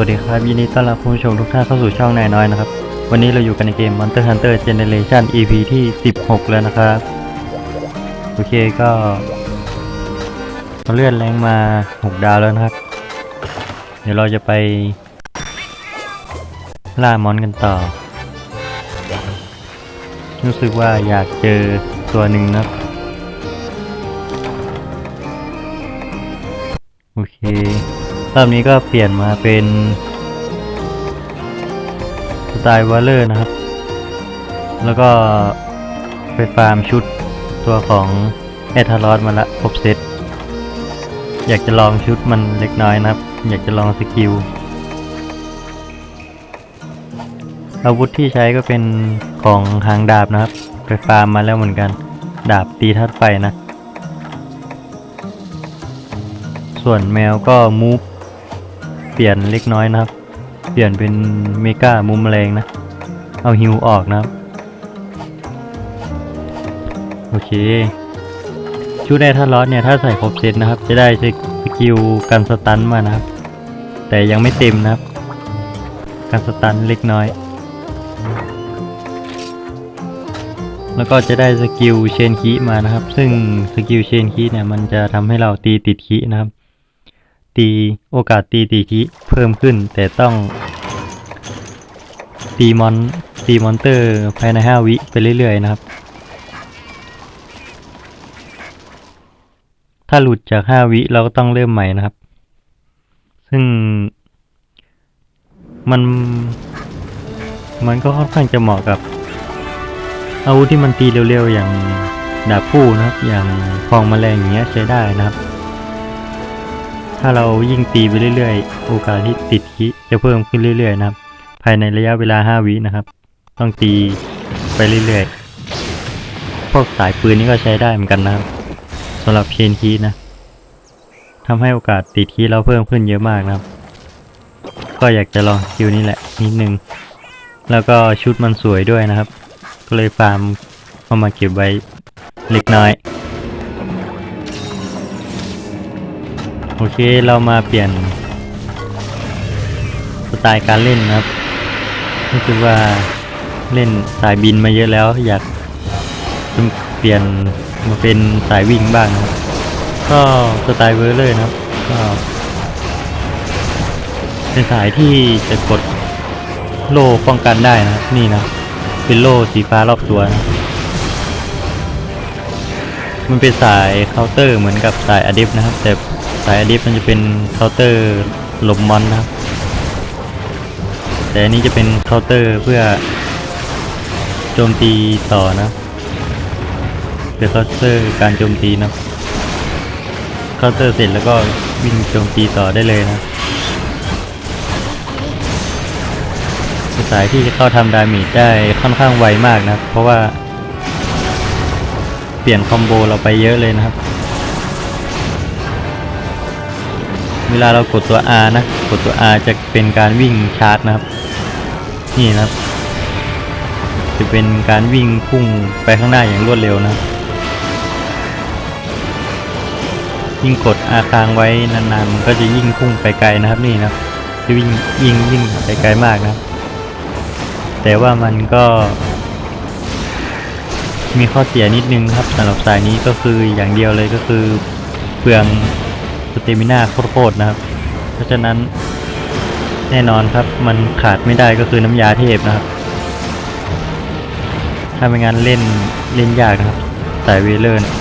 วัสดีครับ ยินดีต้อนรับผู้ชมทุกท่านเข้าสู่ช่องนายน้อยนะครับ วันนี้เราอยู่กันในเกม Monster Hunter Generation EP ที่ 16 แล้วนะครับ โอเคก็เราเลื่อนแรงมา 6 ดาวแล้วนะครับ เดี๋ยวเราจะไป ล่ามอนกันต่อ รู้สึกว่าอยากเจอตัวหนึ่งนะโอเค รอบนี้ก็เปลี่ยนมาเป็นสไตล์วอลเลอร์นะครับ แล้วก็ไปฟาร์มชุดตัวของแอทารอสมาละครบเซตอยากจะลองชุดมันเล็กน้อยนะครับ อยากจะลองสกิลอาวุธที่ใช้ก็เป็นของหางดาบนะครับ ไปฟาร์มมาแล้วเหมือนกัน ดาบตีธาตุไฟนะ ส่วนแมวก็มูฟ ปลี่ยนเล็กน้อยนะครับ เปลี่ยนเป็นเมกามุมแมลงนะ เอาฮิวออกนะครับ โอเค ชุดไอทัลลอเนี่ยถ้าใส่ครบเซตนะครับ จะได้สกิลกันสตันมานะครับ แต่ยังไม่เต็มนะครับ กันสตันเล็กน้อย แล้วก็จะได้สกิลเชนคีมานะครับ ซึ่งสกิลเชนคีเนี่ยมันจะทำให้เราตีติดคีนะครับ ตีโอกาสตีติดคีเพิ่มขึ้น แต่ต้อง ตีมอนตีมอนเตอร์ภายใน 5 วิไปเรื่อย ๆ นะครับ ถ้าหลุดจาก 5 วิเราก็ต้องเริ่มใหม่นะครับ ซึ่ง มัน มันก็ค่อนข้างจะเหมาะกับอาวุธที่มันตีเร็วๆ อย่างดาบคู่นะครับ อย่างพองแมลงอย่างเงี้ยใช้ได้นะครับ ถ้าเรายิ่งตีไปเรื่อยๆ โอกาสที่ติดคิจะเพิ่มขึ้นเรื่อยๆนะครับ ภายในระยะเวลา 5 วินะครับ ต้องตีไปเรื่อยๆ พวกสายปืนนี่ก็ใช้ได้เหมือนกันนะครับสำหรับเชนคีนะทำให้โอกาสติดคีเราเพิ่มขึ้นเยอะมากนะครับ ก็อยากจะลองคิวนี้แหละนิดนึง แล้วก็ชุดมันสวยด้วยนะครับ ก็เลยฟาร์มเอามาเก็บไว้เล็กน้อย โอเคเรามาเปลี่ยนสไตล์การเล่นนะครับรู้สึกว่าเล่นสายบินมาเยอะแล้ว อยากจะเปลี่ยนมาเป็นสายวิ่งบ้างนะครับก็สไตล์เวอร์เลยนะครับก็เป็นสายที่จะกดโล่ป้องกันได้นะครับนี่นะเป็นโล่สีฟ้ารอบตัวนะมันเป็นสายเคาน์เตอร์เหมือนกับสายอดิฟนะครับแต่ายอดิฟมันจะเป็นเคาน์เตอร์หลบมอนนะครับ แต่อันนี้จะเป็นเคาน์เตอร์เพื่อโจมตีต่อนะเป็นเคาน์เตอร์การโจมตีนะเคาน์เตอร์เสร็จแล้วก็วิ่งโจมตีต่อได้เลยนะสายที่จะเข้าทำดาเมจได้ค่อนข้างไวมากนะเพราะว่าเปลี่ยนคอมโบเราไปเยอะเลยนะครับ เวลาเรากดตัว R นะ กดตัว R จะเป็นการวิ่งชาร์จนะครับ นี่นะครับ จะเป็นการวิ่งพุ่งไปข้างหน้าอย่างรวดเร็วนะยิ่งกด R ค้างไว้นานๆมันก็จะยิ่งพุ่งไปไกลนะครับนี่นะจะวิ่งยิ่งยิ่งไปไกลมากนะ แต่ว่ามันก็ มีข้อเสียนิดนึงครับสำหรับสายนี้ก็คืออย่างเดียวเลยก็คือเปลือง เตมิน่าโคตรๆนะครับ เพราะฉะนั้นแน่นอนครับมันขาดไม่ได้ก็คือน้ำยาเทพนะครับ ถ้าไม่งั้นเล่นเล่นยากนะครับสายเวเลอร์นะ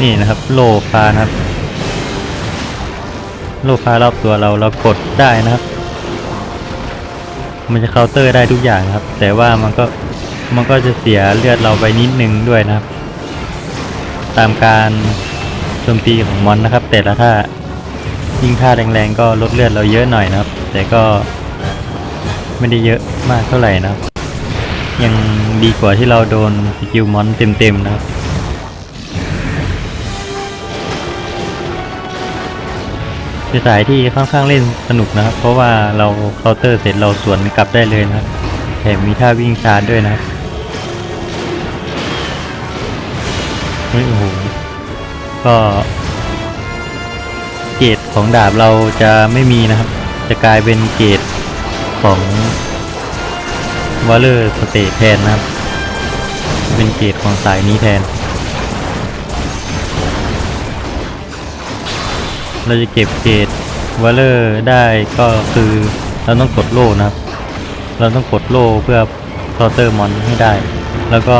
นี่นะครับโลฟ้านะครับ โลฟ้ารอบตัวเราเรากดได้นะครับ มันจะเคาน์เตอร์ได้ทุกอย่างนะครับ แต่ว่ามันก็มันก็จะเสียเลือดเราไปนิดนึงด้วยนะครับ ตามการโจมตีของมอนนะครับ แต่ละท่ายิ่งท่าแรงๆก็ลดเลือดเราเยอะหน่อยนะครับ แต่ก็ไม่ได้เยอะมากเท่าไหร่นะครับ ยังดีกว่าที่เราโดนสกิลมอนเต็มๆนะครับเป็นสายที่ค่อนข้างเล่นสนุกนะครับ เพราะว่าเราเคาน์เตอร์เสร็จเราสวนกลับได้เลยนะครับแถมมีท่าวิ่งชาร์จด้วยนะครับ ฮ้ยโอ้โหก็เกรดของดาบเราจะไม่มีนะครับ จะกลายเป็นเกรดของวอลเลอร์สเตทแทนนะครับ เป็นเกรดของสายนี้แทน เราจะเก็บเกรดวอลเลอร์ได้ก็คือเราต้องกดโล่นะครับ เราต้องกดโล่เพื่อเคาน์เตอร์มอนให้ได้ แล้วก็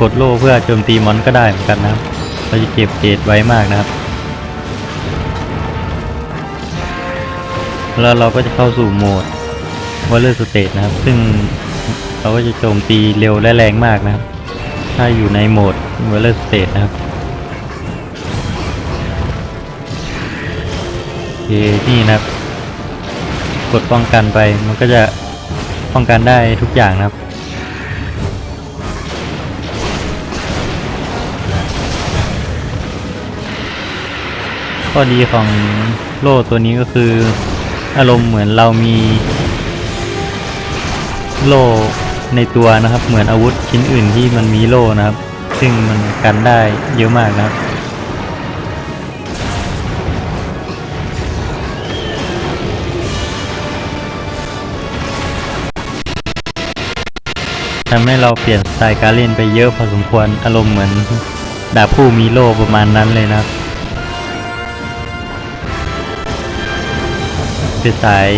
กดโล่เพื่อโจมตีมอนก็ได้เหมือนกันนะครับเราจะเก็บเกรดไว้มากนะครับ แล้วเราก็จะเข้าสู่โหมดวอลเลอร์สเตทนะครับ ซึ่งเราก็จะโจมตีเร็วและแรงมากนะครับ ถ้าอยู่ในโหมดวอลเลอร์สเตทนะครับโอเคนี่นะครับ กดป้องกันไปมันก็จะป้องกันได้ทุกอย่างนะครับ ข้อดีของโล่ตัวนี้ก็คืออารมณ์เหมือนเรามี โล่ในตัวนะครับ เหมือนอาวุธชิ้นอื่นที่มันมีโล่นะครับ ซึ่งมันกันได้เยอะมากนะครับทำให้เราเปลี่ยนสไตล์การเล่นไปเยอะพอสมควรอารมณ์เหมือนดาบผู้มีโล่ประมาณนั้นเลยนะครับ เป็นสาย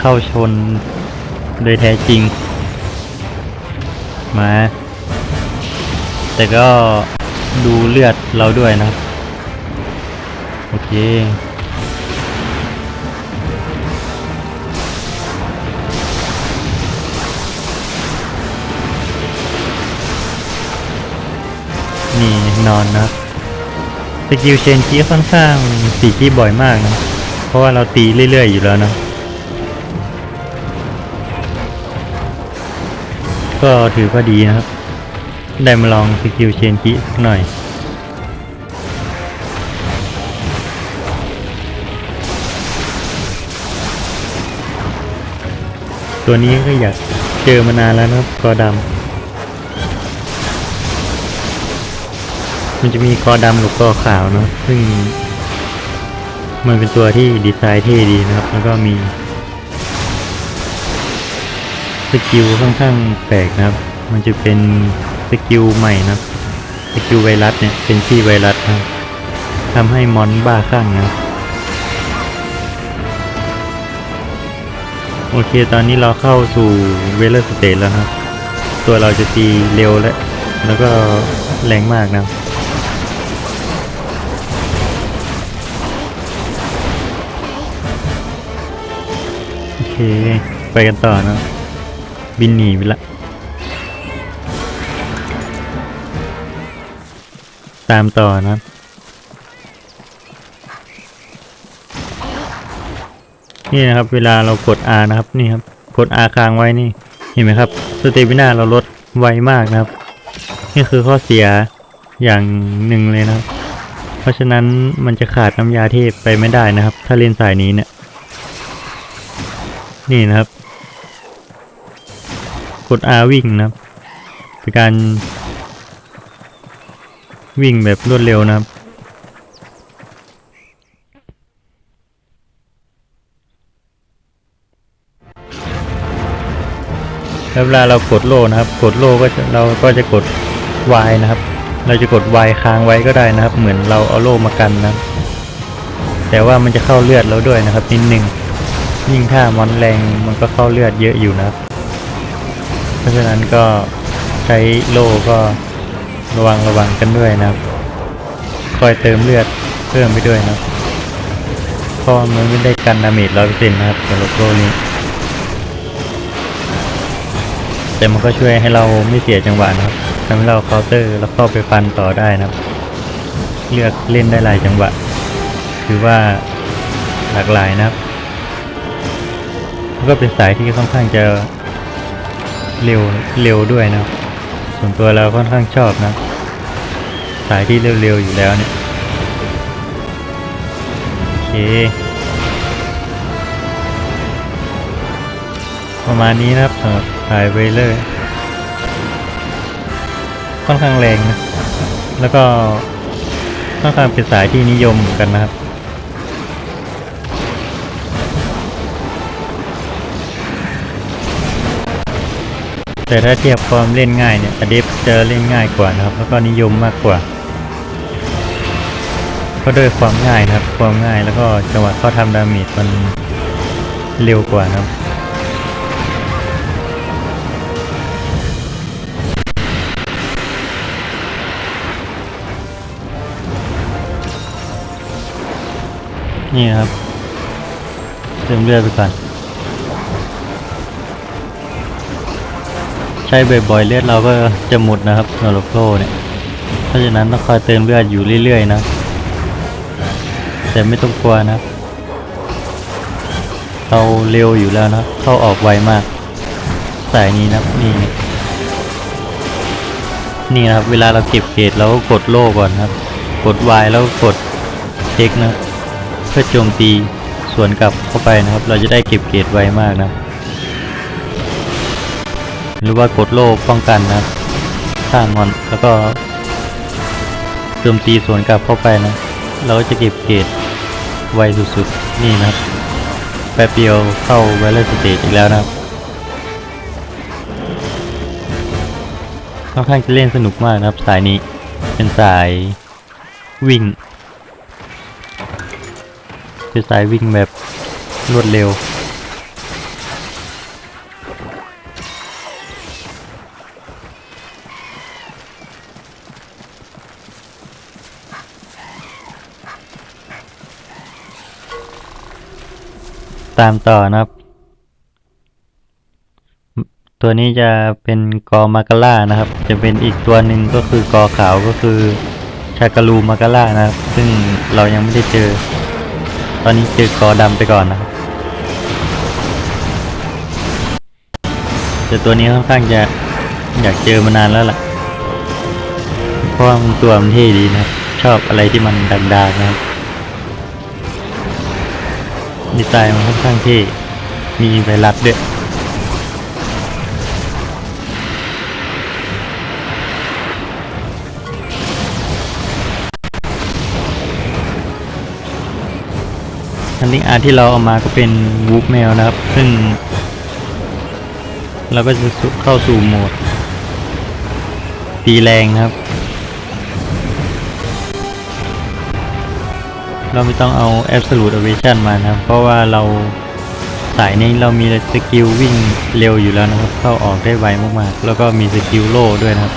เข้าชนโดยแท้จริง มา แต่ก็ดูเลือดเราด้วยนะครับ โอเคนี่นอนนะสกิลเชนคีค่อนข้างตีคีบ่อยมากนะ เพราะว่าเราตีเรื่อย ๆ อยู่แล้วนะ ก็ถือว่าดีนะครับ ได้มาลองสกิลเชนคีสักหน่อยตัวนี้ก็อยากเจอมานานแล้วนะครับกอดำมันจะมีคอดำกับคอขาวเนาะซึ่ง มันเป็นตัวที่ดีไซน์เท่ดีนะครับ แล้วก็มีสกิลค่อนข้างแปลกนะครับ มันจะเป็นสกิลใหม่นะสกิลไวรัสเนี่ยเป็นที่ไวรัสนะครับทำให้มอนบ้าคลั่งนะโอเคตอนนี้เราเข้าสู่เวลเลอร์สเตจแล้วครับ ตัวเราจะตีเร็วและ แล้วก็แรงมากนะ ไปกันต่อนะ บินหนีไปละ ตามต่อนะนี่นะครับ เวลาเรากด R นะครับนี่ครับกด R ค้างไว้นี่ เห็นไหมครับสเตมิน่าเราลดไวมากนะครับ นี่คือข้อเสียอย่างหนึ่งเลยนะครับ เพราะฉะนั้นมันจะขาดน้ำยาเทพไปไม่ได้นะครับ ถ้าเล่นสายนี้เนี่ย นี่นะครับ กด R วิ่งนะครับเป็นการ วิ่งแบบรวดเร็วนะครับแล้วเวลาเรากดโล่นะครับ กดโล่ก็จะเราก็จะกด Y นะครับ เราจะกด Y ค้างไว้ก็ได้นะครับ เหมือนเราเอาโล่มากันนะ แต่ว่ามันจะเข้าเลือดเราด้วยนะครับนิดนึง ยิ่งถ้ามอนแรงมันก็เข้าเลือดเยอะอยู่นะ เพราะฉะนั้นก็ใช้โล่ก็ระวังระวังกันด้วยนะคอยเติมเลือดเพิ่มไปด้วยนะเพราะมันไม่ได้กันดาเมจร้อยเปอร์เซ็นต์นะครับสำหรับโล่นี้แต่มันก็ช่วยให้เราไม่เสียจังหวะนะครับทำให้เราเคาน์เตอร์แล้วเข้าไปฟันต่อได้นะครับ เลือกเล่นได้หลายจังหวะ ถือว่าหลากหลายนะครับ ก็เป็นสายที่ค่อนข้างจะเร็วเร็วด้วยนะส่วนตัวเราค่อนข้างชอบนะ สายที่เร็วๆอยู่แล้วเนี่ยโอเค ประมาณนี้นะครับสำหรับสายเวเลอร์ค่อนข้างแรงนะแล้วก็ค่อนข้างเป็นสายที่นิยมเหมือนกันนะครับ แต่ถ้าเทียบความเล่นง่ายเนี่ยอเดฟจะเล่นง่ายกว่านะครับ แล้วก็นิยมมากกว่าก็ด้วยความง่ายนะครับ ความง่ายแล้วก็จังหวะเขาทำดาเมจมันเร็วกว่านะครับนี่ครับเติมเลือดไปก่อน ใช้บ่อยๆเลือดเราก็จะหมดนะครับโนโลโคเนี่ยเพราะฉะนั้นต้องคอยเติมเลือดอยู่เรื่อยๆนะแต่ไม่ต้องกลัวนะเราเร็วอยู่แล้วนะเข้าออกไวมากสายนี้นะนี่นี่นะครับเวลาเราเก็บเกรดเราก็กดโล่ก่อนครับ กด Y แล้วก็กดเช็คนะเพื่อโจมตีสวนกลับเข้าไปนะครับ เราจะได้เก็บเกรดไวมากนะครับ หรือว่ากดโล่ป้องกันนะครับฆ่ามอนแล้วก็โจมตีสวนกลับเข้าไปนะเราก็จะเก็บเกรดไวสุดๆ นี่นะครับแป๊บเดียวเข้าไวเลอร์สเตจอีกแล้วนะครับค่อนข้างจะเล่นสนุกมากนะครับสายนี้เป็นสายวิ่งเป็นสายวิ่งแบบรวดเร็ว ตามต่อนะครับ ตัวนี้จะเป็นกอมาการ่านะครับ จะเป็นอีกตัวหนึ่งก็คือกอขาวก็คือชากาลูมาการ่านะครับ ซึ่งเรายังไม่ได้เจอ ตอนนี้เจอกอดำไปก่อนนะครับแต่ตัวนี้ค่อนข้างจะอยากเจอมานานแล้วล่ะเพราะมันตัวมันเท่ดีนะครับ ชอบอะไรที่มันดังๆนะครับ ดีไซน์มันค่อนข้างเท่มีไวรัสด้วยอันนี้อาร์ที่เราเอามาก็เป็นวูฟแมวนะครับ ซึ่ง เราก็จะเข้าสู่โหมดตีแรงนะครับ เราไม่ต้องเอา Absolute Evasion มานะครับ เพราะว่าเราสายนี้เรามีสกิลวิ่งเร็วอยู่แล้วนะครับ เข้าออกได้ไวมากๆ แล้วก็มีสกิลโล่ด้วยนะครับ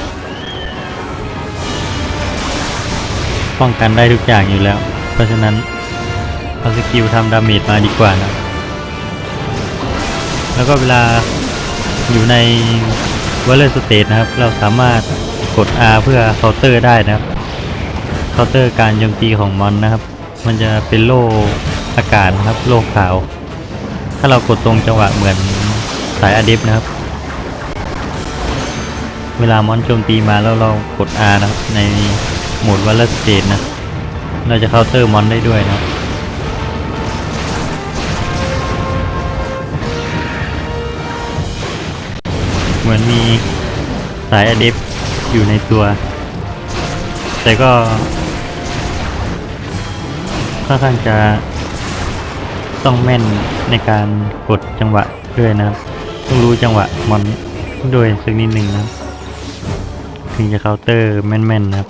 ป้องกันได้ทุกอย่างอยู่แล้ว เพราะฉะนั้นเอาสกิลทำดาเมจมาดีกว่านะ แล้วก็เวลาอยู่ใน w a l l e r State นะครับ เราสามารถกด R เพื่อเคาน์เตอร์ได้นะครับเคาน์เตอร์การโจมตีของมอนนะครับ มันจะเป็นโล่อากาศนะครับ โล่ขาว ถ้าเรากดตรงจังหวะเหมือนสายอดิฟนะครับ เวลามอนโจมตีมาแล้วเรากด R นะครับ ในโหมด w a l l e r State นะ เราจะเคาน์เตอร์มอนได้ด้วยนะครับเหมือนมีสายอเดฟอยู่ในตัว แต่ก็ ค่อนข้างจะต้องแม่นในการกดจังหวะด้วยนะครับ ต้องรู้จังหวะมอนด้วยสักนิดหนึ่งนะครับถึงจะเคาน์เตอร์แม่นๆนะครับ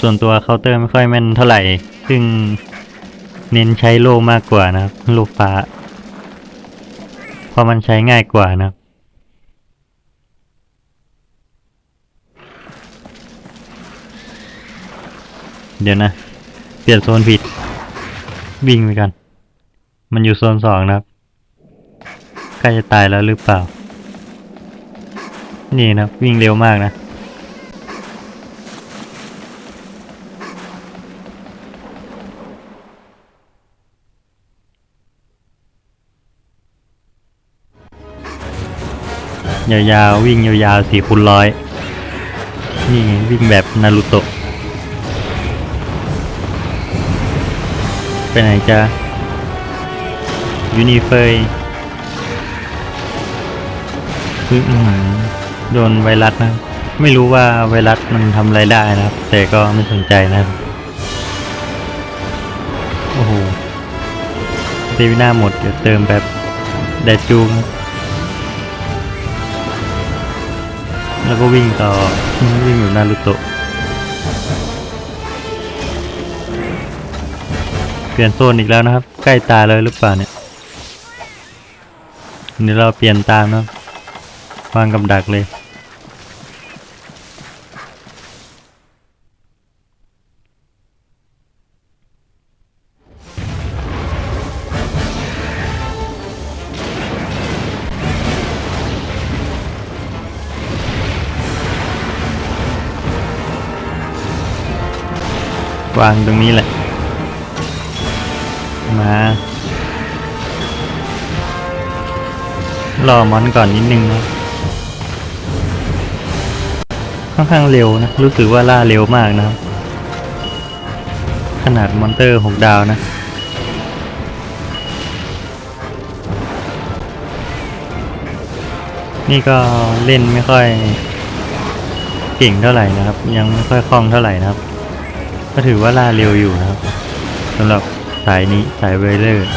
ส่วนตัวเคาน์เตอร์ไม่ค่อยแม่นเท่าไหร่ ซึ่งเน้นใช้โล่มากกว่านะครับ โล่ฟ้า เพราะมันใช้ง่ายกว่านะครับ เดี๋ยวนะ เปลี่ยนโซนผิด วิ่งไปกัน มันอยู่โซนสองนะครับใกล้จะตายแล้วหรือเปล่า นี่นะวิ่งเร็วมากนะ ยาวๆวิ่งยาวๆสี่คูณร้อยนี่วิ่งแบบนารูโตะ ไปไหนจะยูนิเฟยคืออโดนไวรัสนะ ไม่รู้ว่าไวรัสมันทำอะไรได้นะครับ แต่ก็ไม่สนใจนะครับ โอ้โหเดวิน่าหมด เดี๋ยวเติมแบบแดดจูงแล้วก็วิ่งต่อวิ่งอยู่นารูโตะ เปลี่ยนโซนอีกแล้วนะครับ ใกล้ตายเลยหรือเปล่าเนี่ยเดี๋ยวเราเปลี่ยนตามนะวางกับดักเลย วางตรงนี้แหละ รอมอนก่อนนิดนึงนะค่อนข้างเร็วนะ รู้สึกว่าล่าเร็วมากนะครับ ขนาดมอนเตอร์หกดาวนะ นี่ก็เล่นไม่ค่อยเก่งเท่าไหร่นะครับ ยังไม่ค่อยคล่องเท่าไหร่นะครับ ก็ถือว่าล่าเร็วอยู่นะครับสำหรับสายนี้สายเวเลอร์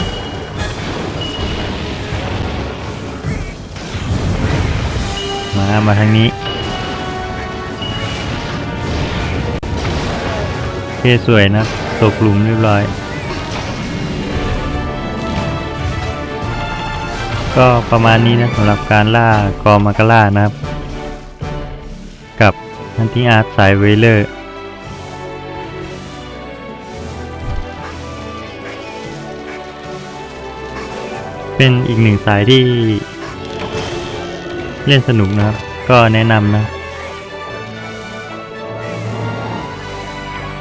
มามาทางนี้โอเคสวยนะ ตกหลุมเรียบร้อย ก็ประมาณนี้นะสำหรับการล่ากอมากาล่านะครับ กับฮันติอาร์ตสายเวเลอร์เป็นอีกหนึ่งสายที่ เล่นสนุกนะครับ ก็แนะนำนะ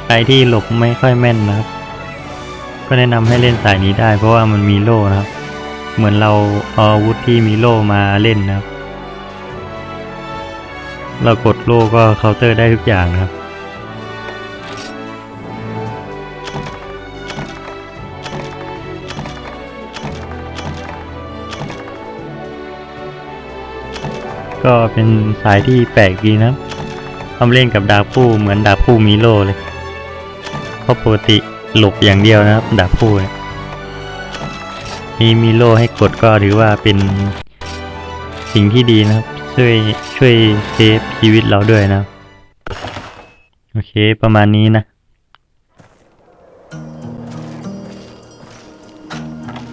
ใครที่หลบไม่ค่อยแม่นนะครับ ก็แนะนำให้เล่นสายนี้ได้ เพราะว่ามันมีโล่นะครับ เหมือนเราเอาอาวุธที่มีโล่มาเล่นนะครับ เรากดโล่ก็เคาน์เตอร์ได้ทุกอย่างนะครับ ก็เป็นสายที่แปลกดีนะทำเล่นกับดาบคู่เหมือนดาบคู่มีโลเลยเพราะปกติหลบอย่างเดียวนะครับดาบคู่เนี่ยมีมีโลให้กดก็ถือว่าเป็นสิ่งที่ดีนะครับช่วยช่วยเซฟชีวิตเราด้วยนะ โอเคประมาณนี้นะ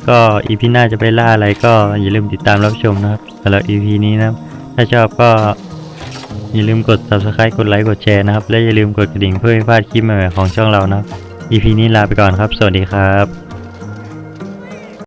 ก็อีพีหน้าจะไปล่าอะไรก็อย่าลืมติดตามรับชมนะครับสำหรับอีพีนี้นะครับ ถ้าชอบก็อย่าลืมกด subscribe กดไลค์กดแชร์นะครับ และอย่าลืมกดกระดิ่งเพื่อไม่พลาดคลิปใหม่ๆของช่องเรานะ EP นี้ลาไปก่อนครับ สวัสดีครับ